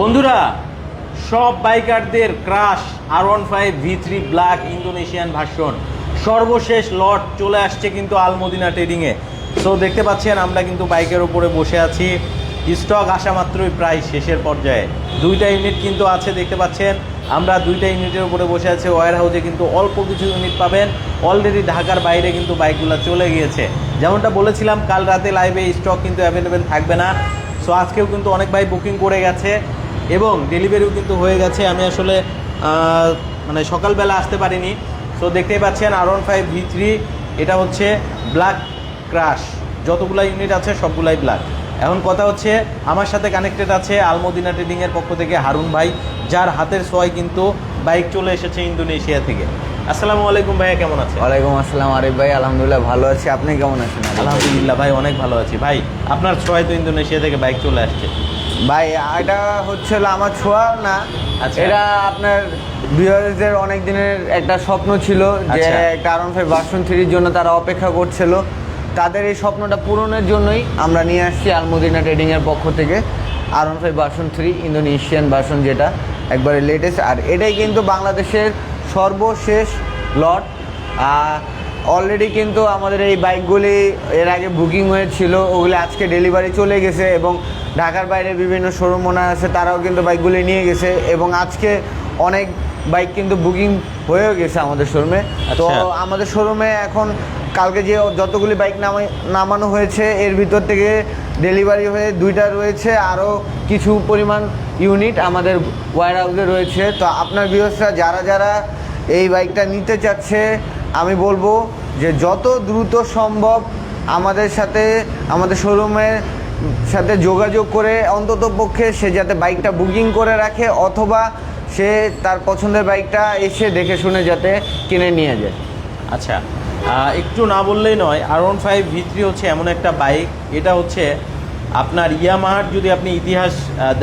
বন্ধুরা, সব বাইকারদের crush R one five V three black Indonesian version সর্বশেষ লট চলে আসছে কিন্তু আলমদিনা ট্রেডিংয়ে সো দেখতে পাচ্ছেন, আমরা কিন্তু বাইকের ওপরে বসে আছি। স্টক আসা মাত্রই প্রায় শেষের পর্যায়ে। দুইটা ইউনিট কিন্তু আছে, দেখতে পাচ্ছেন। আমরা দুইটা ইউনিটের উপরে বসে আছি। ওয়ার হাউসে কিন্তু অল্প কিছু ইউনিট পাবেন। অলরেডি ঢাকার বাইরে কিন্তু বাইকগুলো চলে গিয়েছে। যেমনটা বলেছিলাম, কাল রাতে লাইভে স্টক কিন্তু অ্যাভেলেবেল থাকবে না। সো আজকেও কিন্তু অনেক ভাই বুকিং করে গেছে। এবং ডেলিভারিও কিন্তু হয়ে গেছে। আমি আসলে মানে সকালবেলা আসতে পারিনি। সো দেখতেই পাচ্ছেন R one five V three এটা হচ্ছে ব্ল্যাক ক্রাশ যতগুলো ইউনিট আছে সবগুলাই ব্ল্যাক এখন কথা হচ্ছে আমার সাথে কানেক্টেড আছে আলমদিনা ট্রেডিংয়ের পক্ষ থেকে হারুন ভাই যার হাতের সোয়াই কিন্তু বাইক চলে এসেছে ইন্দোনেশিয়া থেকে। আসসালামু আলাইকুম ভাইয়া কেমন আছে ওয়ালাইকুম আসসালাম আরিফ ভাই আলহামদুলিল্লাহ ভালো আছি। আপনি কেমন আছেন? আলহামদুলিল্লাহ ভাই অনেক ভালো আছি। ভাই আপনার সোয়াই তো ইন্দোনেশিয়া থেকে বাইক চলে আসছে। ভাই এটা হচ্ছিল আমার ছোঁয়া না? আচ্ছা। এটা আপনার ভিউয়ার্সদের অনেক দিনের একটা স্বপ্ন ছিল যে আচ্ছা। কারণ ফাইভ ভার্সন থ্রির জন্য তারা অপেক্ষা করছিল। তাদের এই স্বপ্নটা পূরণের জন্যই আমরা নিয়ে আসছি আলমদিনা ট্রেডিংয়ের পক্ষ থেকে। R one five version three Indonesian version যেটা একবারে লেটেস্ট আর এটাই কিন্তু বাংলাদেশের সর্বশেষ লট। অলরেডি কিন্তু আমাদের এই বাইকগুলি এর আগে বুকিং হয়েছিল ওগুলি আজকে ডেলিভারি চলে গেছে এবং ঢাকার বাইরে বিভিন্ন শোরুম মনে আছে তারাও কিন্তু বাইকগুলি নিয়ে গেছে এবং আজকে অনেক বাইক কিন্তু বুকিং হয়েও গেছে আমাদের শোরুমে তো আচ্ছা। আমাদের শোরুমে এখন কালকে যে যতগুলি বাইক নামানো হয়েছে এর ভিতর থেকে ডেলিভারি হয়ে দুইটা রয়েছে আরও কিছু পরিমাণ ইউনিট আমাদের ওয়ার হাউসে রয়েছে তো আপনার বিহসরা যারা যারা এই বাইকটা নিতে চাচ্ছে আমি বলব যে যত দ্রুত সম্ভব আমাদের সাথে, আমাদের শোরুমের সাথে যোগাযোগ করে অন্তত পক্ষে সে যাতে বাইকটা বুকিং করে রাখে, অথবা সে তার পছন্দের বাইকটা এসে দেখে শুনে যাতে কিনে নিয়ে যায়। আচ্ছা একটু না বললেই নয় R one five V three হচ্ছে এমন একটা বাইক এটা হচ্ছে আপনার ইয়ামাহার যদি আপনি ইতিহাস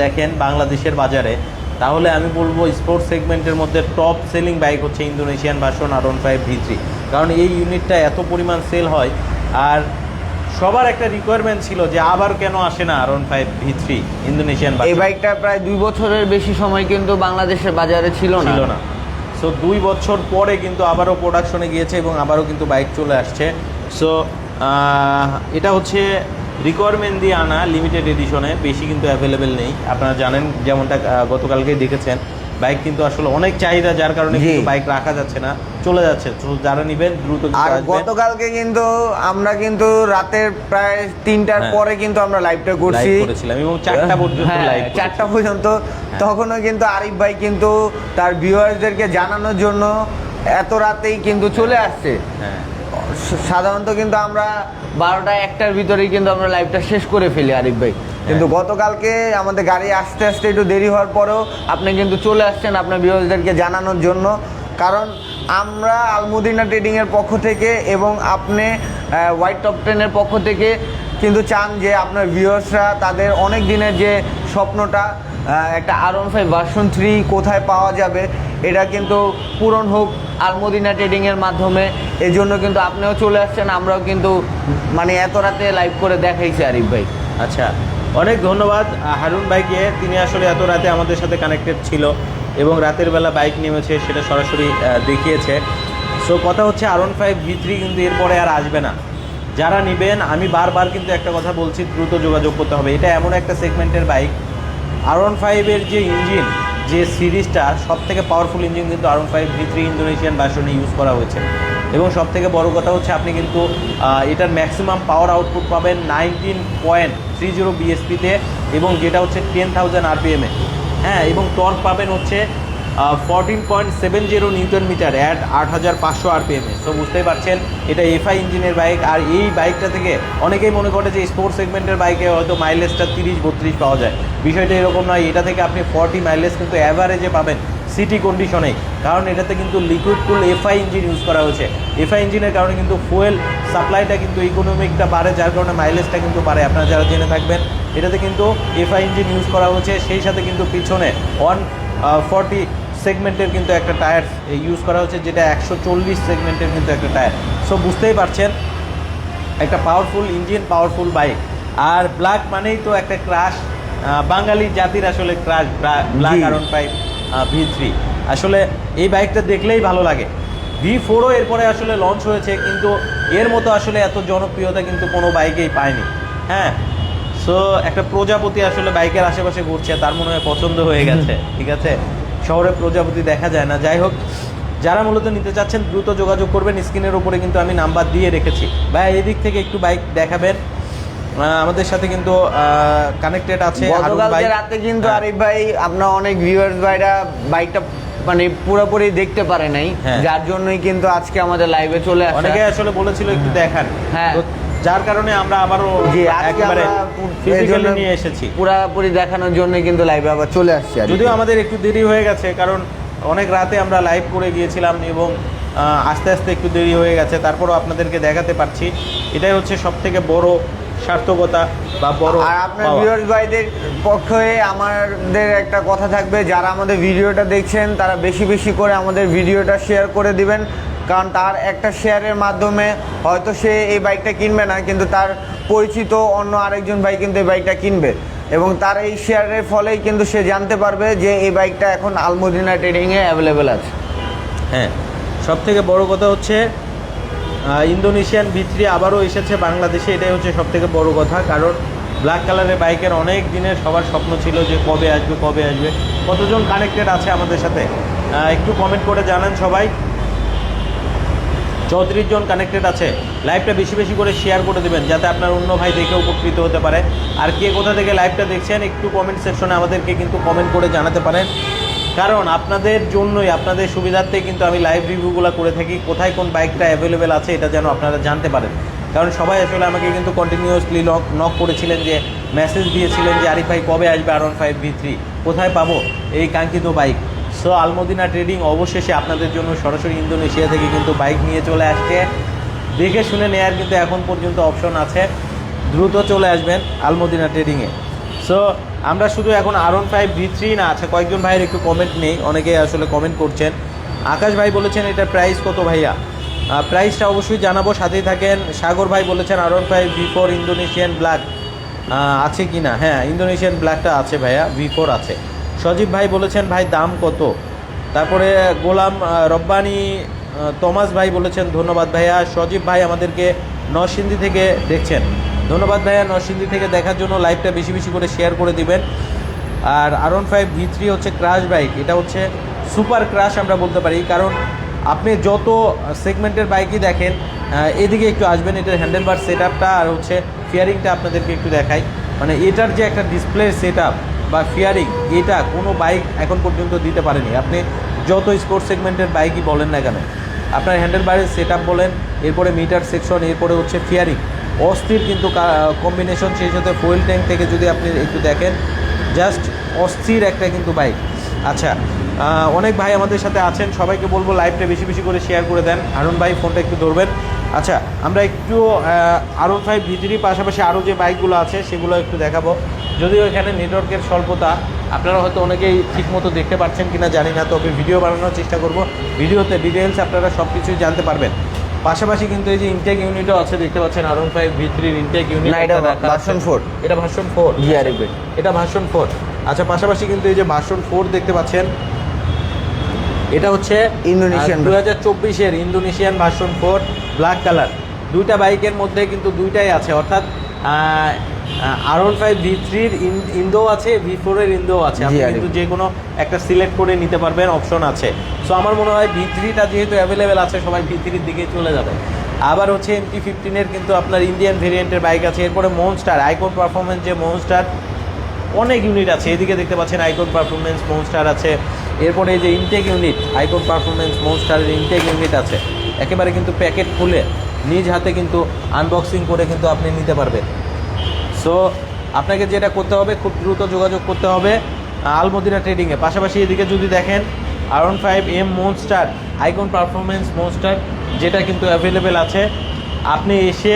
দেখেন বাংলাদেশের বাজারে তাহলে আমি বলব স্পোর্টস সেগমেন্টের মধ্যে টপ সেলিং বাইক হচ্ছে Indonesian version R one five V three কারণ এই ইউনিটটা এত পরিমাণ সেল হয় আর সবার একটা রিকোয়ারমেন্ট ছিল যে আবার কেন আসে না R one five V three Indonesian এই বাইকটা প্রায় দুই বছরের বেশি সময় কিন্তু বাংলাদেশের বাজারে ছিল না। ছিল না। সো দুই বছর পরে কিন্তু আবারও প্রোডাকশনে গিয়েছে এবং আবারও কিন্তু বাইক চলে আসছে। সো এটা হচ্ছে রিকোয়ারমেন্ট দিয়ে আনা লিমিটেড এডিশনে বেশি কিন্তু অ্যাভেলেবেল নেই। আপনারা জানেন যেমনটা গতকালকেই দেখেছেন। বাইক কিন্তু আসলে অনেক চাহিদা যার কারণে। কিন্তু বাইক রাখা যাচ্ছে না চলে যাচ্ছে। যারা নিবেন দ্রুত আর গতকালকে কিন্তু আমরা কিন্তু রাতের প্রায় তিনটার হ্যাঁ। পরে কিন্তু আমরা লাইভটা করছি। করেছিলাম এবং চারটা পর্যন্ত লাইভ চারটা পর্যন্ত। তখনও কিন্তু আরিফ ভাই কিন্তু তার ভিউয়ার্সদেরকে জানানোর জন্য এত রাতেই কিন্তু চলে আসছে। হ্যাঁ। সাধারণত কিন্তু আমরা বারোটা একটার ভিতরেই কিন্তু আমরা লাইভটা শেষ করে ফেলি আরিফ ভাই। কিন্তু গতকালকে আমাদের গাড়ি আসতে আসতে একটু দেরি হওয়ার পরেও আপনি কিন্তু চলে আসছেন আপনার ভিউয়ার্সদেরকে জানানোর জন্য। কারণ আমরা আলমুদিনা ট্রেডিংয়ের পক্ষ থেকে এবং আপনি হোয়াইট টপ টেনের পক্ষ থেকে কিন্তু চান যে আপনার ভিউয়ার্সরা তাদের অনেক দিনের যে স্বপ্নটা একটা R one five version three কোথায় পাওয়া যাবে এটা কিন্তু পূরণ হোক আলমদিনা ট্রেডিংয়ের মাধ্যমে। এই জন্য কিন্তু আপনিও চলে আসছেন, আমরাও কিন্তু মানে এত রাতে লাইভ করে দেখাইছি আরিফ ভাই। আচ্ছা অনেক ধন্যবাদ। হারুন ভাইকে, তিনি আসলে এত রাতে আমাদের সাথে কানেক্টেড ছিল এবং রাতের বেলা বাইক নেমেছে, সেটা সরাসরি দেখিয়েছে। সো কথা হচ্ছে R one five V three কিন্তু এরপরে আর আসবে না। যারা নেবেন, আমি বারবার কিন্তু একটা কথা বলছি, দ্রুত যোগাযোগ করতে হবে। এটা এমন একটা সেগমেন্টের বাইক আর ওয়ান ফাইভের যে ইঞ্জিন যে সিরিজটা সব থেকে পাওয়ারফুল ইঞ্জিন কিন্তু R one five V three Indonesian ভার্সনে ইউজ করা হয়েছে। এবং সব থেকে বড় কথা হচ্ছে আপনি কিন্তু এটার ম্যাক্সিমাম পাওয়ার আউটপুট পাবেন নাইনটিন পয়েন্ট থ্রি জিরো বিএসপিতে এবং যেটা হচ্ছে টেন থাউজেন্ড আরপিএমে হ্যাঁ এবং টর্ক পাবেন হচ্ছে fourteen point seven zero newton meter at আট হাজার পাঁচশো আরপিএমে সো বুঝতেই পারছেন, এটা এফআই ইঞ্জিনের বাইক আর এই বাইকটা থেকে অনেকেই মনে করে যে স্পোর্টস সেগমেন্টের বাইকে হয়তো মাইলেজটা তিরিশ বত্রিশ পাওয়া যায়। বিষয়টা এরকম নয়, এটা থেকে আপনি ফর্টি মাইলেজ কিন্তু অ্যাভারেজে পাবেন সিটি কন্ডিশনে কারণ এটাতে কিন্তু liquid cool FI engine use করা হয়েছে। এফআই ইঞ্জিনের কারণে কিন্তু ফুয়েল সাপ্লাইটা কিন্তু ইকোনমিকটা বাড়ে, যার কারণে মাইলেজটা কিন্তু বাড়ে। আপনারা যারা জেনে থাকবেন, এটাতে কিন্তু এফআই ইঞ্জিন ইউজ করা হয়েছে। সেই সাথে কিন্তু পিছনে ওয়ান ফর্টি সেগমেন্টের কিন্তু একটা টায়ার ইউজ করা হচ্ছে যেটা একশো চল্লিশ সেগমেন্টের কিন্তু একটা টায়ার সো বুঝতেই পারছেন একটা পাওয়ারফুল ইঞ্জিন পাওয়ারফুল বাইক আর ব্ল্যাক মানেই তো একটা ক্রাশ বাঙালি জাতির আসলে crush black. R one five V three আসলে এই বাইকটা দেখলেই ভালো লাগে। ভি ফোরও এরপরে আসলে লঞ্চ হয়েছে কিন্তু এর মতো আসলে এত জনপ্রিয়তা কিন্তু কোনো বাইকেই পায়নি। হ্যাঁ সো একটা প্রজাপতি আসলে বাইকের আশেপাশে ঘুরছে তার মনে হয় পছন্দ হয়ে গেছে। ঠিক আছে? শহরে প্রজাপতি দেখা যায় না। যাই হোক যারা মূলত নিতে চাচ্ছেন দ্রুত যোগাযোগ করবেন। স্ক্রিনের উপরে কিন্তু আমি নাম্বার দিয়ে রেখেছি। ভাই এদিক থেকে একটু বাইক দেখাবেন। আমাদের সাথে কিন্তু কানেক্টেড আছে গতকালকে রাতে কিন্তু হ্যাঁ। আরিফ ভাই আপনার অনেক ভিউয়ার্স ভাইরা বাইকটা মানে পুরোপুরি দেখতে পারে নাই। হ্যাঁ। যার জন্যই কিন্তু আজকে আমাদের লাইভে চলে আসে অনেকে আসলে বলেছিল একটু দেখান। হ্যাঁ। যার কারণে আমরা আবারও একেবারে ফিজিক্যালি নিয়ে এসেছি। পুরাপুরি দেখানোর জন্য কিন্তু লাইভে আবার চলে আসছি যদিও আমাদের একটু দেরি হয়ে গেছে কারণ অনেক রাতে আমরা লাইভ করে গিয়েছিলাম এবং আস্তে আস্তে একটু দেরি হয়ে গেছে। তারপরও আপনাদেরকে দেখাতে পারছি। এটাই হচ্ছে সব থেকে বড় সার্থকতা বা বড় আর আপনার। ভিউয়ার্স ভাইদের পক্ষে আমাদের একটা কথা থাকবে যারা আমাদের ভিডিওটা দেখছেন তারা বেশি বেশি করে আমাদের ভিডিওটা শেয়ার করে দিবেন। কারণ তার একটা শেয়ারের মাধ্যমে হয়তো সে এই বাইকটা কিনবে না, কিন্তু তার পরিচিত অন্য আরেকজন ভাই কিন্তু এই বাইকটা কিনবে। এবং তার এই শেয়ারের ফলেই কিন্তু সে জানতে পারবে যে এই বাইকটা এখন আলমদিনা ট্রেডিংয়ে অ্যাভেলেবেল আছে। হ্যাঁ সব থেকে বড় কথা হচ্ছে ইন্দোনেশিয়ান ভিত্রি আবারও এসেছে বাংলাদেশে, এটাই হচ্ছে সব থেকে বড় কথা। কারণ ব্ল্যাক কালারের বাইকের অনেক দিনের সবার স্বপ্ন ছিল যে কবে আসবে কবে আসবে। কতজন কানেক্টেড আছে আমাদের সাথে? একটু কমেন্ট করে জানান সবাই। চৌত্রিশ জন কানেক্টেড আছে। লাইভটা বেশি বেশি করে শেয়ার করে দেবেন, যাতে আপনার অন্য ভাই দেখে উপকৃত হতে পারে। আর কে কোথা থেকে লাইভটা দেখছেন, একটু কমেন্ট সেকশনে আমাদেরকে কিন্তু কমেন্ট করে জানাতে পারেন। কারণ আপনাদের জন্যই, আপনাদের সুবিধার্থে কিন্তু আমি লাইভ রিভিউগুলো করে থাকি, কোথায় কোন বাইকটা অ্যাভেলেবেল আছে এটা যেন আপনারা জানতে পারেন। কারণ সবাই আসলে আমাকে কিন্তু কন্টিনিউয়াসলি নক নক করেছিলেন যে মেসেজ দিয়েছিলেন যে, আরিফ ভাই কবে আসবে R one five V three কোথায় পাবো? এই কাঙ্ক্ষিত বাইক সো আলমদিনা ট্রেডিং অবশেষে আপনাদের জন্য সরাসরি ইন্দোনেশিয়া থেকে কিন্তু বাইক নিয়ে চলে আসছে। দেখে শুনে নেয়ার কিন্তু এখন পর্যন্ত অপশন আছে। দ্রুত চলে আসবেন আলমদিনা ট্রেডিংয়ে সো আমরা শুধু এখন R one five V three না আছে কয়েকজন ভাইয়ের একটু কমেন্ট নেই অনেকে আসলে কমেন্ট করছেন। আকাশ ভাই বলেছেন, এটার প্রাইস কত ভাইয়া? প্রাইসটা অবশ্যই জানাব, সাথেই থাকেন। সাগর ভাই বলেছেন R one five V four Indonesian black আছে কি না হ্যাঁ ইন্দোনেশিয়ান ব্ল্যাকটা আছে ভাইয়া ভি ফোর আছে। সজীব ভাই বলেছেন, ভাই, দাম কত? তারপরে গোলাম রব্বানি তমাস ভাই বলেছেন, ধন্যবাদ ভাইয়া। সজীব ভাই আমাদেরকে নরসিংদী থেকে দেখছেন। ধন্যবাদ ভাইয়া, নরসিংদী থেকে দেখার জন্য লাইভটা বেশি বেশি করে শেয়ার করে দিবেন। R R one five V three হচ্ছে ক্রাশ বাইক এটা হচ্ছে সুপার ক্রাশ আমরা বলতে পারি। কারণ আপনি যত সেগমেন্টের বাইকই দেখেন এদিকে একটু আসবেন, এটার হ্যান্ডেল বার সেট আর হচ্ছে ফিয়ারিংটা আপনাদেরকে একটু দেখাই। মানে এটার যে একটা ডিসপ্লে সেট বা ফিয়ারিং এটা কোনো বাইক এখন পর্যন্ত দিতে পারেনি। আপনি যত স্পোর্টস সেগমেন্টের বাইকই বলেন না কেন, আপনার হ্যান্ডেল বারের সেট বলেন, এরপরে মিটার সেকশন এরপরে হচ্ছে ফিয়ারিং অস্থির কিন্তু কম্বিনেশন সেই সাথে ফুয়েল ট্যাঙ্ক থেকে যদি আপনি একটু দেখেন জাস্ট অস্থির একটা কিন্তু বাইক আচ্ছা অনেক ভাই আমাদের সাথে আছেন, সবাইকে বলব লাইভটা বেশি বেশি করে শেয়ার করে দেন। হারুন ভাই ফোনটা একটু ধরবেন। আচ্ছা আমরা একটু আরন ফাইভ ভিতরি পাশাপাশি আরও যে বাইকগুলো আছে সেগুলো একটু দেখাবো। যদিও এখানে নেটওয়ার্কের স্বল্পতা আপনারা হয়তো অনেকেই ঠিকমতো দেখতে পাচ্ছেন কিনা জানি না তবে ভিডিও বানানোর চেষ্টা করব। ভিডিওতে ডিটেলস আপনারা সব কিছুই জানতে পারবেন। পাশাপাশি কিন্তু এই যে ইনটেক ইউনিটও আছে দেখতে পাচ্ছেন আরন ফাইভ ভিত্রির ইনটেক ইউনিট না, এটা version four। এটা ভার্সন ফোর ভাই এটা ভার্সন ফোর আচ্ছা পাশাপাশি কিন্তু এই যে ভার্সন ফোর দেখতে পাচ্ছেন এটা হচ্ছে ইন্দোনেশিয়ান দু হাজার চব্বিশের Indonesian version four black colour দুইটা বাইকের মধ্যে কিন্তু দুইটাই আছে। অর্থাৎ আর ওয়ান ফাইভ ভি থ্রির ইন্দো আছে ভি ফোরের ইন্দো আছে। আপনি কিন্তু যে কোনো একটা সিলেক্ট করে নিতে পারবেন অপশন আছে। সো আমার মনে হয় ভি থ্রিটা যেহেতু অ্যাভেলেবেল আছে সবাই ভি থ্রির দিকে চলে যাবে। আবার হচ্ছে এমটি ফিফটিনের কিন্তু আপনার ইন্ডিয়ান ভেরিয়েন্টের বাইক আছে। এরপরে মনস্টার আইকন পারফরমেন্স যে মনস্টার অনেক ইউনিট আছে। এদিকে দেখতে পাচ্ছেন আইকন পারফরমেন্স মনস্টার আছে। এরপরে এই যে ইনটেক ইউনিট আইকন পারফরমেন্স মনস্টারের ইনটেক ইউনিট আছে, একেবারে কিন্তু প্যাকেট খুলে নিজ হাতে কিন্তু আনবক্সিং করে কিন্তু আপনি নিতে পারবেন। সো আপনাকে যেটা করতে হবে, খুব দ্রুত যোগাযোগ করতে হবে আলমদিনা ট্রেডিংয়ে পাশাপাশি এদিকে যদি দেখেন R one five M monster icon performance monster যেটা কিন্তু অ্যাভেলেবেল আছে, আপনি এসে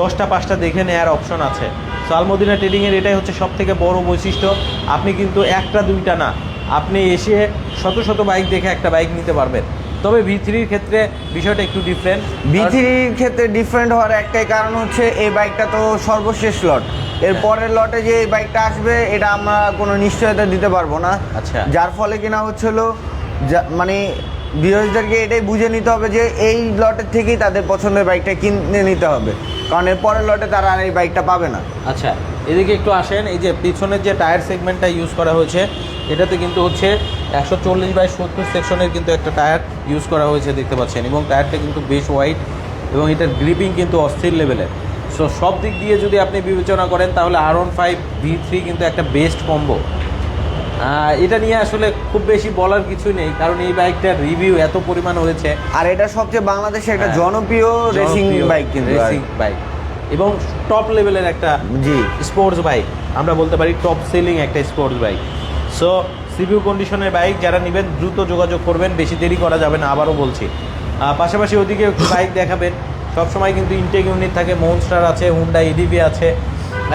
দশটা, পাঁচটা দেখে নেওয়ার অপশন আছে। সো আলমদিনা ট্রেডিংয়ের এটাই হচ্ছে সব থেকে বড় বৈশিষ্ট্য। আপনি কিন্তু একটা, দুইটা না আপনি এসে শত শত বাইক দেখে একটা বাইক নিতে পারবেন। তবে ভি থ্রির ক্ষেত্রে বিষয়টা একটু ডিফারেন্ট বিথিরির ক্ষেত্রে ডিফারেন্ট হওয়ার একটাই কারণ হচ্ছে এই বাইকটা তো সর্বশেষ লট এর পরের লটে যে এই বাইকটা আসবে এটা আমরা কোনো নিশ্চয়তা দিতে পারব না। আচ্ছা। যার ফলে কিনা হচ্ছিল যা- মানে বিরোধীদেরকে এটাই বুঝে নিতে হবে যে এই লটের থেকেই তাদের পছন্দের বাইকটা কিনে নিতে হবে। কারণ এর পরের লটে তারা আর এই বাইকটা পাবে না। আচ্ছা। এদিকে একটু আসেন এই যে পিছনের যে টায়ার সেগমেন্টটা ইউজ করা হয়েছে এটাতে কিন্তু হচ্ছে একশো চল্লিশ বাই সত্তর সেকশনের কিন্তু একটা টায়ার ইউজ করা হয়েছে দেখতে পাচ্ছেন এবং টায়ারটা কিন্তু বেশ ওয়াইড এবং এটার গ্রিপিং কিন্তু অস্থির লেভেলের সো সব দিক দিয়ে যদি আপনি বিবেচনা করেন তাহলে R one five V three কিন্তু একটা বেস্ট কম্বো এটা নিয়ে আসলে খুব বেশি বলার কিছু নেই কারণ এই বাইকটার রিভিউ এত পরিমাণ হয়েছে। আর এটা সবচেয়ে বাংলাদেশে একটা হ্যাঁ। জনপ্রিয় রেসিং বাইক কিন্তু রেসিং বাইক এবং টপ লেভেলের একটা জি। স্পোর্টস বাইক আমরা বলতে পারি টপ সেলিং একটা স্পোর্টস বাইক সো সিভিউ কন্ডিশনের বাইক যারা নেবেন দ্রুত যোগাযোগ করবেন বেশি দেরি করা যাবে না আবারও বলছি। পাশাপাশি ওদিকে বাইক দেখাবেন। সবসময় কিন্তু ইনটেক ইউনিট থাকে মনস্টার আছে হুন্ডা ইডিভি আছে।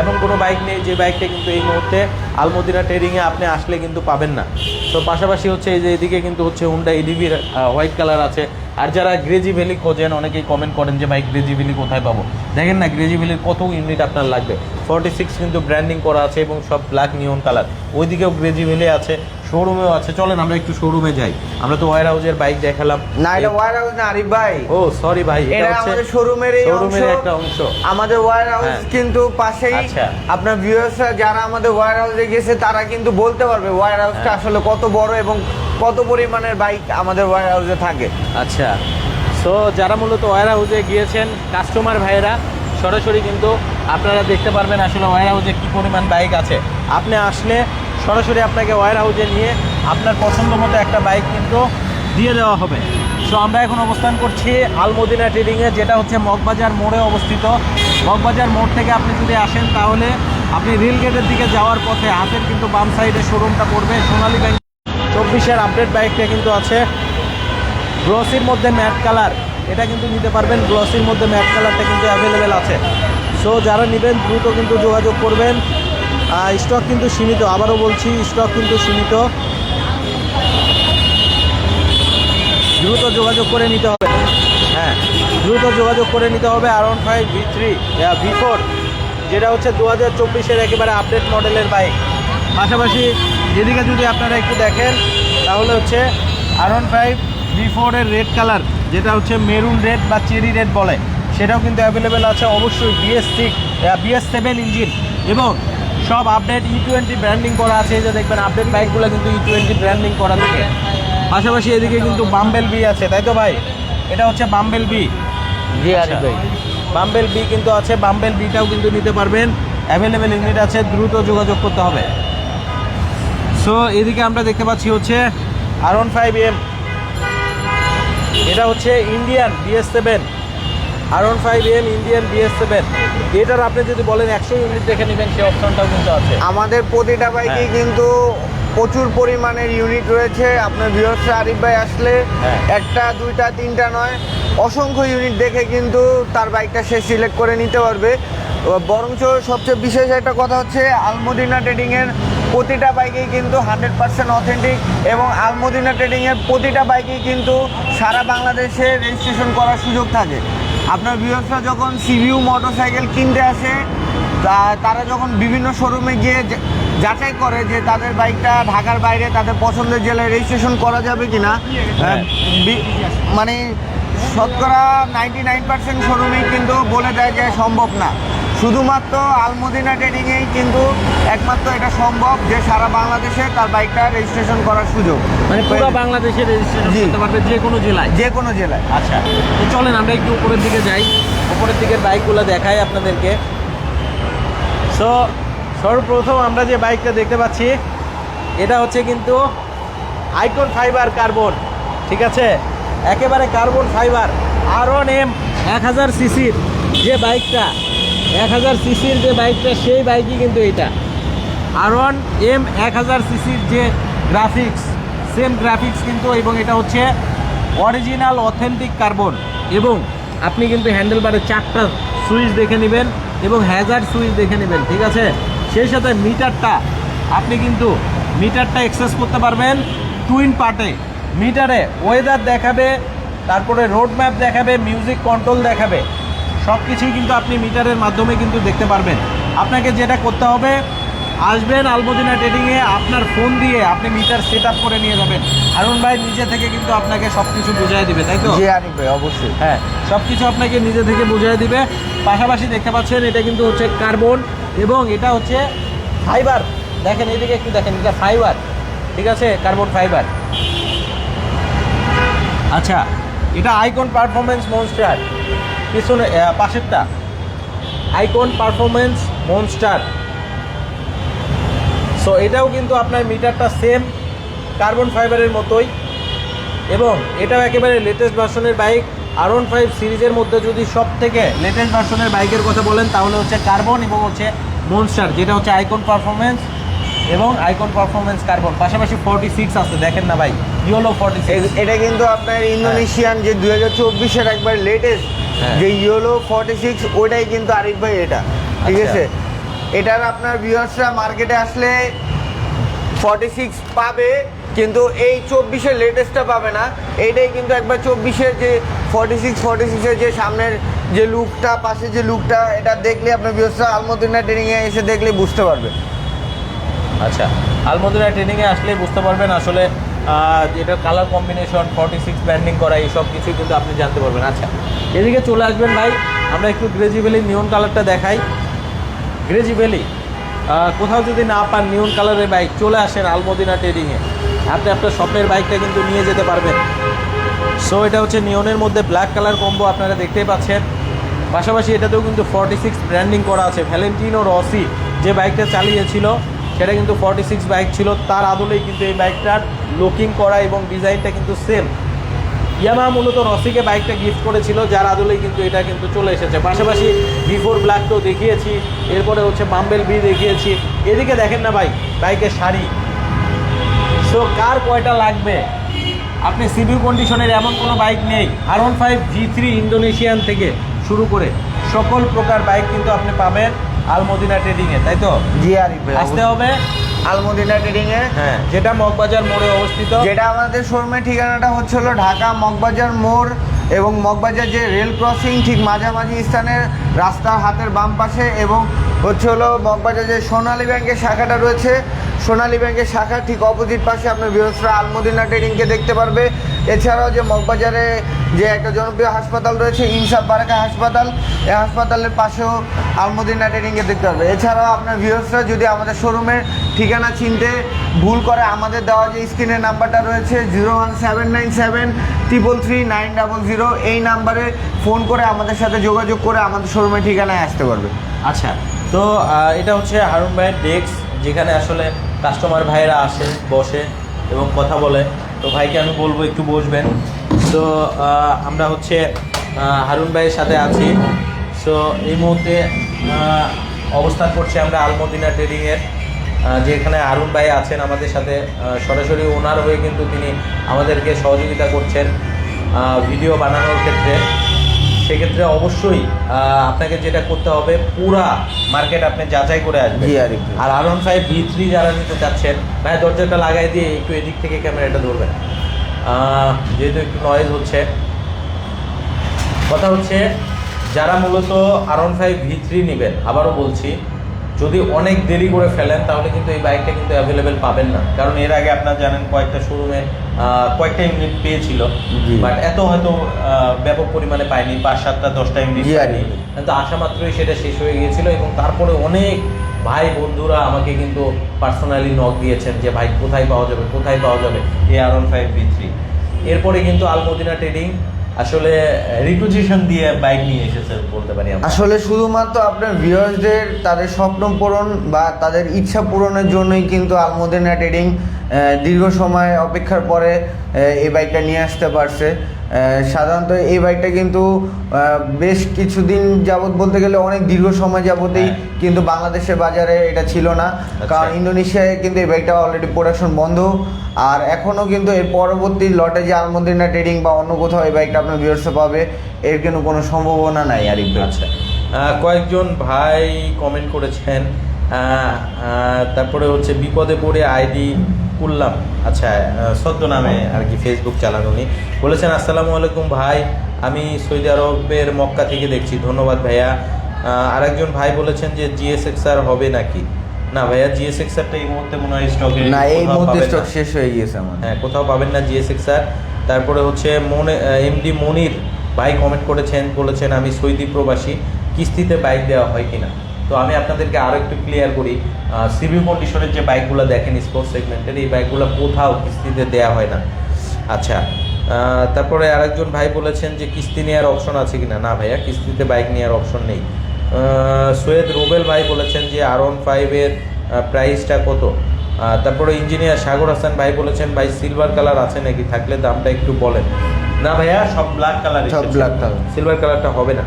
এমন কোনো বাইক নেই, যে বাইকটা কিন্তু এই মুহূর্তে আলমদিনা ট্রেডিংয়ে আপনি আসলে কিন্তু পাবেন না। তো পাশাপাশি হচ্ছে এই যে এদিকে কিন্তু হচ্ছে হুন্ডা এডিভি হোয়াইট কালার আছে। আর যারা গ্রেজি ভ্যালি খোঁজেন, অনেকেই কমেন্ট করেন যে, ভাই গ্রেজি ভ্যালি কোথায় পাবো? দেখেন না গ্রেজি ভ্যালির কত ইউনিট আপনার লাগবে। ফর্টি সিক্স কিন্তু ব্র্যান্ডিং করা আছে এবং সব ব্ল্যাক নিয়ন কালার ওইদিকেও গ্রেজি ভ্যালি আছে। শোরুমেও আছে। চলেন আমরা একটু শোরুমে যাই। আমরা তো ওয়ার হাউজের বাইক দেখালাম। না এটা ওয়ার হাউস না আরিফ ভাই। ও সরি ভাই এটা আমাদের শোরুমের এই শোরুমের একটা অংশ। আমাদের ওয়ার হাউস হ্যাঁ। কিন্তু পাশেই। আচ্ছা। আপনার ভিউয়ার্সরা যারা আমাদের ওয়ার হাউসে গেছে তারা কিন্তু বলতে পারবে ওয়ার হাউসটা হ্যাঁ। আসলে কত বড় এবং কত পরিমাণের বাইক আমাদের ওয়ার হাউসে থাকে। আচ্ছা। সো যারা মূলত ওয়ার হাউসে গিয়েছেন কাস্টমার ভাইয়েরা সরাসরি কিন্তু আপনারা দেখতে পারবেন আসলে ওয়ার হাউসে কী পরিমাণ বাইক আছে। আপনি আসলে সরাসরি আপনাকে ওয়ার হাউসে নিয়ে আপনার পছন্দ মতো একটা বাইক কিন্তু দিয়ে দেওয়া হবে। সো আমরা এখন অবস্থান করছি আলমদিনা ট্রেডিংয়ে যেটা হচ্ছে মগবাজার মোড়ে অবস্থিত। মগবাজার মোড় থেকে আপনি যদি আসেন, তাহলে আপনি রেল গেটের দিকে যাওয়ার পথে হাতের কিন্তু বাম সাইডে শোরুমটা পড়বে। সোনালী ব্যাংক চব্বিশের আপডেট বাইকটা কিন্তু আছে। গ্লসির মধ্যে ম্যাট কালার এটা কিন্তু নিতে পারবেন। গ্লসির মধ্যে ম্যাট কালারটা কিন্তু অ্যাভেলেবেল আছে। সো যারা নেবেন, দ্রুত কিন্তু যোগাযোগ করবেন। স্টক কিন্তু সীমিত, আবারও বলছি, স্টক কিন্তু সীমিত। দ্রুত যোগাযোগ করে নিতে হবে। হ্যাঁ দ্রুত যোগাযোগ করে নিতে হবে R one five V three V four যেটা হচ্ছে দু হাজার চব্বিশের একেবারে আপডেট মডেলের বাইক পাশাপাশি যেদিকে যদি আপনারা একটু দেখেন, তাহলে হচ্ছে আর ওয়ান ফাইভ ভি ফোরের রেড কালার যেটা হচ্ছে মেরুন রেড বা চেরি রেড বলে, সেটাও কিন্তু অ্যাভেলেবেল আছে অবশ্যই BS six BS seven engine এবং সব আপডেট ই টোয়েন্টি ব্র্যান্ডিং করা আছে এই যে দেখবেন আপডেট বাইকগুলো কিন্তু ই টোয়েন্টি ব্র্যান্ডিং করা থাকে। পাশাপাশি এদিকে কিন্তু বাম্বেল বি আছে তাই তো ভাই? এটা হচ্ছে বাম্বেল বি জি আরিফ ভাই। বাম্বেল বি কিন্তু আছে বাম্বেল বিটাও কিন্তু নিতে পারবেন। অ্যাভেলেবেল ইউনিট আছে দ্রুত যোগাযোগ করতে হবে। সো এদিকে আমরা দেখতে পাচ্ছি হচ্ছে আর ওয়ান ফাইভ এম এটা হচ্ছে Indian BS seven R one five M Indian BS seven এটার আপনি যদি বলেন একশো ইউনিট দেখে নেবেন সেই অপশনটাও কিন্তু আছে। আমাদের প্রতিটা বাইকে হ্যাঁ। কিন্তু প্রচুর পরিমাণের ইউনিট রয়েছে। আপনার ভিউয়ার্স আরিফ ভাই আসলে হ্যাঁ। একটা দুইটা তিনটা নয় অসংখ্য ইউনিট দেখে কিন্তু তার বাইকটা সে সিলেক্ট করে নিতে পারবে। বরঞ্চ সবচেয়ে বিশেষ একটা কথা হচ্ছে আলমদিনা ট্রেডিংয়ের প্রতিটা বাইকেই কিন্তু হান্ড্রেড পার্সেন্ট অথেন্টিক এবং আলমদিনা ট্রেডিংয়ের প্রতিটা বাইকেই কিন্তু সারা বাংলাদেশে রেজিস্ট্রেশন করার সুযোগ থাকে। আপনার ভিউয়ার্সরা যখন সিভিউ মোটরসাইকেল কিনতে আসে তা- তারা যখন বিভিন্ন শোরুমে গিয়ে যাচাই করে যে তাদের বাইকটা ঢাকার বাইরে তাদের পছন্দের জেলায় রেজিস্ট্রেশন করা যাবে কি না মানে শতকরা নাইনটি নাইন পার্সেন্ট শোরুমেই কিন্তু বলে দেয় যে সম্ভব না। শুধুমাত্র আলমদিনা ট্রেডিংয়েই কিন্তু একমাত্র এটা সম্ভব যে সারা বাংলাদেশে তার বাইকটা রেজিস্ট্রেশন করার সুযোগ। মানে পুরো বাংলাদেশে রেজিস্ট্রেশন। করতে পারবে যে কোনো জেলায়? যে কোনো জেলায়। আচ্ছা তো চলেন আমরা একটু উপরের দিকে যাই। উপরের দিকের বাইকগুলো দেখাই আপনাদেরকে। সো সর্বপ্রথম আমরা যে বাইকটা দেখতে পাচ্ছি এটা হচ্ছে কিন্তু আইকন ফাইবার কার্বন ঠিক আছে? একেবারে carbon fibre R one M এক হাজার সিসির যে বাইকটা, এক হাজার সিসির যে বাইকটা, সেই বাইকই কিন্তু এটা। আর ওয়ান এম এক হাজার সিসির যে গ্রাফিক্স সেম গ্রাফিক্স কিন্তু, এবং এটা হচ্ছে অরিজিনাল অথেন্টিক কার্বন এবং আপনি কিন্তু হ্যান্ডেলবারে চারটা সুইচ দেখে নেবেন, এবং হ্যাজার সুইচ দেখে নেবেন, ঠিক আছে? সেই সাথে মিটারটা আপনি কিন্তু মিটারটা এক্সেস করতে পারবেন টুইন পার্টে মিটারে ওয়েদার দেখাবে তারপরে রোড ম্যাপ দেখাবে মিউজিক কন্ট্রোল দেখাবে। সব কিছুই কিন্তু আপনি মিটারের মাধ্যমে কিন্তু দেখতে পারবেন। আপনাকে যেটা করতে হবে আসবেন আলমদিনা ট্রেডিংয়ে আপনার ফোন দিয়ে আপনি মিটার সেট আপ করে নিয়ে যাবেন। হারুন ভাই নিজে থেকে কিন্তু আপনাকে সব কিছু বুঝিয়ে দিবে তাই তো? জি আরিফ ভাই অবশ্যই। হ্যাঁ সব কিছু আপনাকে নিজে থেকে বুঝিয়ে দিবে। পাশাপাশি দেখতে পাচ্ছেন এটা কিন্তু হচ্ছে কার্বন এবং এটা হচ্ছে ফাইবার দেখেন এদিকে একটু দেখেন এটা ফাইবার ঠিক আছে? কার্বন ফাইবার আচ্ছা এটা আইকন পারফরমেন্স মনস্টার পিছনে পাশেরটা। আইকন পারফরমেন্স মনস্টার সো এটাও কিন্তু আপনার মিটারটা সেম কার্বন ফাইবারের মতোই। এবং এটাও একেবারে লেটেস্ট ভার্সনের বাইক আর ওয়ান ফাইভ সিরিজের মধ্যে যদি সব থেকে লেটেস্ট ভার্সনের বাইকের কথা বলেন, তাহলে হচ্ছে কার্বন এবং হচ্ছে মনস্টার যেটা হচ্ছে আইকন পারফরমেন্স এবং আইকন পারফরমেন্স কার্বন পাশাপাশি ফর্টি সিক্স আছে, দেখেন না ভাই। ইয়োলো ফর্টি এটা কিন্তু আপনার ইন্দোনেশিয়ান যে দু হাজার চব্বিশের একবার লেটেস্ট হ্যাঁ। যে ইয়েলো ফর্টি সিক্স ওইটাই কিন্তু আরিফ ভাই এটা ঠিক আচ্ছা। আছে? এটার আপনার ভিউয়ার্সরা মার্কেটে আসলে ফর্টি সিক্স পাবে কিন্তু এই চব্বিশের লেটেস্টটা পাবে না। এইটাই কিন্তু একবার চব্বিশের যে ফর্টি সিক্স ফর্টি সিক্সের যে সামনের যে লুকটা পাশে যে লুকটা এটা দেখলে আপনার ভিউয়ার্সরা আলমদিনা ট্রেনিংয়ে এসে দেখলে বুঝতে পারবে। আচ্ছা আলমদিনা ট্রেনিংয়ে আসলেই বুঝতে পারবেন আসলে যেটা colour combination forty six branding করা, এইসব কিছুই কিন্তু আপনি জানতে পারবেন। আচ্ছা এদিকে চলে আসবেন ভাই, আমরা একটু গ্রেজি ভ্যালি নিয়ন কালারটা দেখাই। গ্রেজি ভ্যালি কোথাও যদি না পান নিয়ন কালারের বাইক চলে আসেন আলমদিনা ট্রেডিংয়ে আপনি আপনার স্বপ্নের বাইকটা কিন্তু নিয়ে যেতে পারবেন। সো এটা হচ্ছে নিয়নের মধ্যে ব্ল্যাক কালার কম্বো আপনারা দেখতেই পাচ্ছেন। পাশাপাশি এটাতেও কিন্তু ফর্টি সিক্স ব্র্যান্ডিং করা আছে। ভ্যালেন্টিনো রসি যে বাইকটা চালিয়েছিল সেটা কিন্তু ফর্টি সিক্স বাইক ছিল। তার আদলেই কিন্তু এই বাইকটার লুকিং করা এবং ডিজাইনটা কিন্তু সেম ইয়ামা মূলত রসিকে বাইকটা গিফট করেছিল, যার আদলেই কিন্তু এটা কিন্তু চলে এসেছে। পাশাপাশি ভি ফোর ব্ল্যাকটাও দেখিয়েছি, এরপরে হচ্ছে বাম্বেল বি দেখিয়েছি। এদিকে দেখেন না ভাই বাইকের শাড়ি। সো কার কয়টা লাগবে? আপনি সিভিল কন্ডিশনের এমন কোনো বাইক নেই। R one five G three Indonesian থেকে শুরু করে সকল প্রকার বাইক কিন্তু আপনি পাবেন। আলমদিনা ট্রেডিংয়ে তাই তো? জি আরিফ ভাই আসতে হবে আলমদিনা ট্রেডিংয়ে হ্যাঁ যেটা মগবাজার মোড়ে অবস্থিত। যেটা আমাদের শোরুমের ঠিকানাটা হচ্ছে হলো ঢাকা মগবাজার মোড় এবং মগবাজার যে রেল ক্রসিং ঠিক মাঝামাঝি স্থানের রাস্তার হাতের বাম পাশে এবং হচ্ছে হলো মগবাজার যে সোনালী ব্যাংকের শাখাটা রয়েছে, সোনালী ব্যাংকের শাখার ঠিক অপোজিট পাশে আপনার বৃহস্পতি আলমদিনা ট্রেডিংকে দেখতে পারবে। এছাড়াও যে মগবাজারে যে একটা জনপ্রিয় হাসপাতাল রয়েছে, ইনসাফ বারাকা হাসপাতাল, এই হাসপাতালের পাশেও আলমদিনা ট্রেডিংকে দেখতে পারবে। এছাড়াও আপনার ভিউসরা যদি আমাদের শোরুমের ঠিকানা চিনতে ভুল করে, আমাদের দেওয়া যে স্ক্রিনের নাম্বারটা রয়েছে, zero one seven nine seven triple three nine double zero, এই নাম্বারে ফোন করে আমাদের সাথে যোগাযোগ করে আমাদের শোরুমের ঠিকানায় আসতে পারবে। আচ্ছা। তো এটা হচ্ছে হারুন ভাইয়ের ডেস্ক যেখানে আসলে কাস্টমার ভাইয়েরা আসে, বসে এবং কথা বলে। তো ভাইকে আমি বলব একটু বসবেন। তো আমরা হচ্ছে হারুন ভাইয়ের সাথে আছি। সো এই মুহূর্তে অবস্থান করছি আমরা আলমদিনা ট্রেডিংয়ের যেখানে হারুন ভাই আছেন আমাদের সাথে সরাসরি ওনার হয়ে কিন্তু তিনি আমাদেরকে সহযোগিতা করছেন ভিডিও বানানোর ক্ষেত্রে। সেক্ষেত্রে অবশ্যই আপনাকে যেটা করতে হবে পুরা মার্কেট আপনি যাচাই করে আসবেন। জি, R. R R one five V three যারা নিতে চাচ্ছেন ভাই দরজাটা লাগাই দিয়ে একটু এদিক থেকে ক্যামেরাটা ধরবেন। যেহেতু একটু নয়েজ হচ্ছে। কথা হচ্ছে যারা মূলত R one five V three নেবেন আবারও বলছি যদি অনেক দেরি করে ফেলেন তাহলে কিন্তু এই বাইকটা কিন্তু অ্যাভেলেবেল পাবেন না। কারণ এর আগে আপনার জানেন কয়েকটা শোরুমে কয়েকটা ইউনিট পেয়েছিল। বাট এত হয়তো ব্যাপক পরিমাণে পায়নি পাঁচ সাতটা দশটা ইউনিট পায়নি। কিন্তু আসা মাত্রই সেটা শেষ হয়ে গিয়েছিল এবং তারপরে অনেক ভাই বন্ধুরা আমাকে কিন্তু পার্সোনালি নক দিয়েছেন যে ভাই কোথায় পাওয়া যাবে? কোথায় পাওয়া যাবে? এ R one five V three এরপরে কিন্তু আলমদিনা ট্রেডিং আসলে রিকুজিশন দিয়ে বাইক নিয়ে এসেছে বলতে পারি আসলে শুধুমাত্র আপনার ভিউয়ার্সদের তাদের স্বপ্ন পূরণ বা তাদের ইচ্ছা পূরণের জন্যই কিন্তু আলমদিনা ট্রেডিং দীর্ঘ সময় অপেক্ষার পরে এই বাইকটা নিয়ে আসতে পারছে। সাধারণত এই বাইকটা কিন্তু বেশ কিছুদিন যাবত বলতে গেলে অনেক দীর্ঘ সময় যাবতেই হ্যাঁ। কিন্তু বাংলাদেশের বাজারে এটা ছিল না। কারণ ইন্দোনেশিয়ায় কিন্তু এই বাইকটা অলরেডি প্রোডাকশন বন্ধ। আর এখনও কিন্তু এর পরবর্তী লটে যে আলমদিনা ট্রেডিং বা অন্য কোথাও এই বাইকটা আপনার ভিউয়ার্সে পাবে এর কিন্তু কোনো সম্ভাবনা নাই আর আচ্ছা। কয়েকজন ভাই কমেন্ট করেছেন। তারপরে হচ্ছে বিপদে পড়ে আইডি করলাম আচ্ছা সদ্য নামে আর কি ফেসবুক চালান উনি। বলেছেন আসসালামু আলাইকুম ভাই আমি সৌদি আরবের মক্কা থেকে দেখছি। ধন্যবাদ ভাইয়া। আরেকজন ভাই বলেছেন যে জিএসএক্স আর হবে নাকি? না ভাইয়া জিএসএক্স আরটা এই মুহূর্তে মনে হয় স্টকে না এই মুহূর্তে স্টক শেষ হয়ে গিয়েছে আমার হ্যাঁ কোথাও পাবেন না জিএসএক্স আর। তারপরে হচ্ছে মনে এমডি মনির ভাই কমেন্ট করেছেন বলেছেন আমি সৌদি প্রবাসী কিস্তিতে বাইক দেওয়া হয় কিনা? তো আমি আপনাদেরকে আরও একটু ক্লিয়ার করি। সিভিল কন্ডিশনের যে বাইকগুলো দেখেন স্পোর্টস সেগমেন্টের এই বাইকগুলো কোথাও কিস্তিতে দেওয়া হয় না। আচ্ছা তারপরে আরেকজন ভাই বলেছেন যে কিস্তি নেওয়ার অপশন আছে কি না না ভাইয়া কিস্তিতে বাইক নেওয়ার অপশন নেই। সৈয়দ রুবেল ভাই বলেছেন যে আর ওয়ান ফাইভের প্রাইসটা কত? তারপরে ইঞ্জিনিয়ার সাগর হাসান ভাই বলেছেন ভাই সিলভার কালার আছে নাকি? থাকলে দামটা একটু বলেন। না ভাইয়া সব ব্ল্যাক কালার সব black color। সিলভার কালারটা হবে না।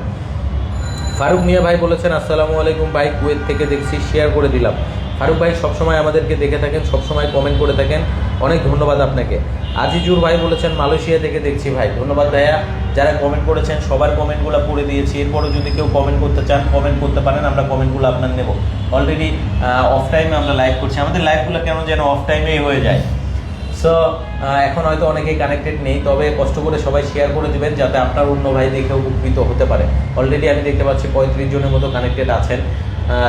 ফারুক মিয়া ভাই বলেছেন, আসসালামু আলাইকুম ভাই কুয়েত থেকে দেখছি শেয়ার করে দিলাম। ফারুক ভাই সবসময় আমাদেরকে দেখে থাকেন, সবসময় কমেন্ট করে থাকেন। অনেক ধন্যবাদ আপনাকে। আজিজুর ভাই বলেছেন, মালয়েশিয়া থেকে দেখছি ভাই। ধন্যবাদ ভাইয়া। যারা কমেন্ট করেছেন, সবার কমেন্টগুলো পড়ে দিয়েছি। এরপরে যদি কেউ কমেন্ট করতে চান কমেন্ট করতে পারেন, আমরা কমেন্টগুলো আপনার নেব। অলরেডি অফ টাইমে আমরা লাইভ করছি। আমাদের লাইভগুলো কেন যেন অফ টাইমেই হয়ে যায়। সো এখন হয়তো অনেকেই কানেক্টেড নেই, তবে কষ্ট করে সবাই শেয়ার করে দেবেন যাতে আপনার অন্য ভাই দেখে উপকৃত হতে পারে। অলরেডি আমি দেখতে পাচ্ছি পঁয়ত্রিশ জনের মতো কানেক্টেড আছেন।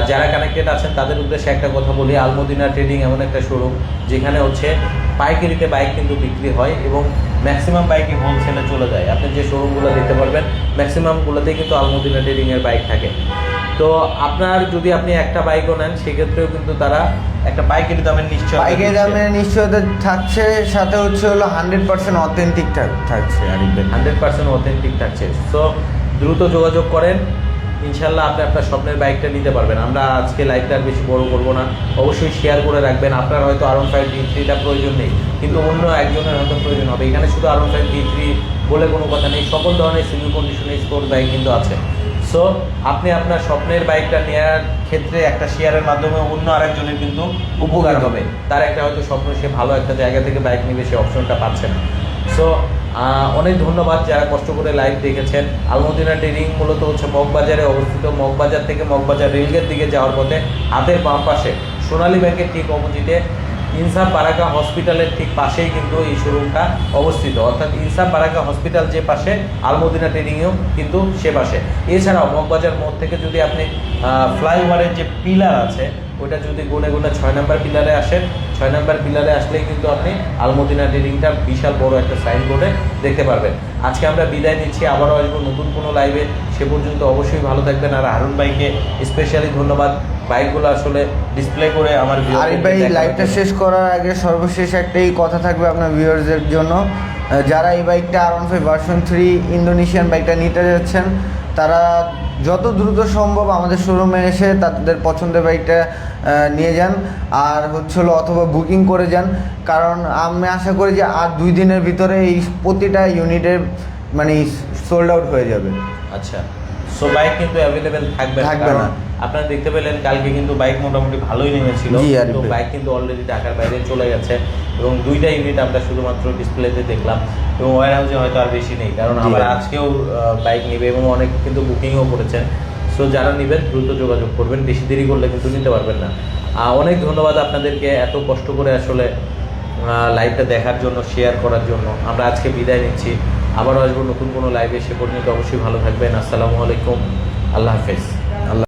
যারা কানেক্টেড আছেন, তাদের উদ্দেশ্যে একটা কথা বলি, আলমদিনা ট্রেডিং এমন একটা শোরুম যেখানে হচ্ছে পাইকারিতে বাইক কিন্তু বিক্রি হয় এবং ম্যাক্সিমাম বাইকই হোলসেলে চলে যায়। আপনি যে শোরুমগুলো দেখতে পারবেন ম্যাক্সিমামগুলোতেই কিন্তু আলমদিনা ট্রেডিংয়ের বাইক থাকে। তো আপনার যদি আপনি একটা বাইকও নেন সেক্ষেত্রেও কিন্তু তারা একটা বাইকের দামের নিশ্চয় বাইকের দামে নিশ্চয়তা থাকছে সাথে হচ্ছে হলো হান্ড্রেড পার্সেন্ট অথেন্টিক থাকছে। হান্ড্রেড পার্সেন্ট অথেন্টিক থাকছে। সো দ্রুত যোগাযোগ করেন। ইনশাল্লাহ আপনি আপনার স্বপ্নের বাইকটা নিতে পারবেন। আমরা আজকে লাইভটা আর বেশি বড় করব না। অবশ্যই শেয়ার করে রাখবেন। আপনার হয়তো আর ফাইভ ডি থ্রিটা প্রয়োজন নেই। কিন্তু অন্য একজনের হয়তো প্রয়োজন হবে। এখানে শুধু আর ফাইভ ডি থ্রি বলে কোনো কথা নেই। সকল ধরনের সিভিল কন্ডিশনের স্পোর্ট বাইক কিন্তু আছে। সো আপনি আপনার স্বপ্নের বাইকটা নেওয়ার ক্ষেত্রে একটা শেয়ারের মাধ্যমে অন্য আরেকজনের কিন্তু উপকার হবে। তার একটা হয়তো স্বপ্ন সে ভালো একটা জায়গা থেকে বাইক নেবে সে অপশনটা পাচ্ছে না। সো অনেক ধন্যবাদ যারা কষ্ট করে লাইভ দেখেছেন। আলমদিনা ট্রেডিং মূলত হচ্ছে মগবাজারে অবস্থিত। মগবাজার থেকে মগবাজার রেলগেট দিকে যাওয়ার পথে হাতের বাম পাশে সোনালী ব্যাংকের ঠিক অপোজিটে ইনসাফ বারাকা হসপিটালের ঠিক পাশেই কিন্তু এই শোরুমটা অবস্থিত। অর্থাৎ ইনসাফ বারাকা হসপিটাল যে পাশে, আলমদিনা ট্রেডিংয়েও কিন্তু সে পাশে। এছাড়াও মগবাজার মোড় থেকে যদি আপনি ফ্লাইওভারের যে পিলার আছে, ওইটা যদি গুনে গুনে ছয় নম্বর পিলারে আসেন ছয় নম্বর পিলারে আসলেই কিন্তু আপনি আলমদিনা ট্রেডিংটা বিশাল বড় একটা সাইনবোর্ডে দেখতে পারবেন। আজকে আমরা বিদায় নিচ্ছি আবারও আসব নতুন কোনো লাইভে। সে পর্যন্ত অবশ্যই ভালো থাকবেন। আর হারুন ভাইকে স্পেশালি ধন্যবাদ। বাইকগুলো আসলে ডিসপ্লে করে আমার আরিফ ভাই লাইভটা শেষ করার আগে সর্বশেষ একটাই কথা থাকবে আপনার ভিউয়ার্সদের জন্য। যারা এই বাইকটা R one five version three Indonesian বাইকটা নিতে যাচ্ছেন তারা যত দ্রুত সম্ভব আমাদের শোরুমে এসে তাদের পছন্দের বাইকটা নিয়ে যান। আর হচ্ছে হলো অথবা বুকিং করে যান। কারণ আমি আশা করি যে আর দুই দিনের ভিতরে এই প্রতিটা ইউনিটের মানে সোল্ড আউট হয়ে যাবে। আচ্ছা। সো বাইক কিন্তু অ্যাভেলেবেল থাকবে থাকবে না। আপনারা দেখতে পেলেন কালকে কিন্তু বাইক মোটামুটি ভালোই নেমেছিল। তো বাইক কিন্তু অলরেডি ঢাকার বাইরে চলে গেছে এবং দুইটা ইউনিট আমরা শুধুমাত্র ডিসপ্লেতে দেখলাম এবং ওয়ার হাউসে হয়তো আর বেশি নেই কারণ আবার। আজকেও বাইক নেবে এবং অনেক কিন্তু বুকিংও করেছেন। সো যারা নেবেন দ্রুত যোগাযোগ করবেন বেশি দেরি করলে কিন্তু নিতে পারবেন না। অনেক ধন্যবাদ আপনাদেরকে এত কষ্ট করে আসলে লাইভটা দেখার জন্য শেয়ার করার জন্য। আমরা আজকে বিদায় নিচ্ছি। আবারও আসব নতুন কোনো লাইভে সে পর্যন্ত অবশ্যই ভালো থাকবেন। আসসালামু আলাইকুম। আল্লাহ হাফেজ।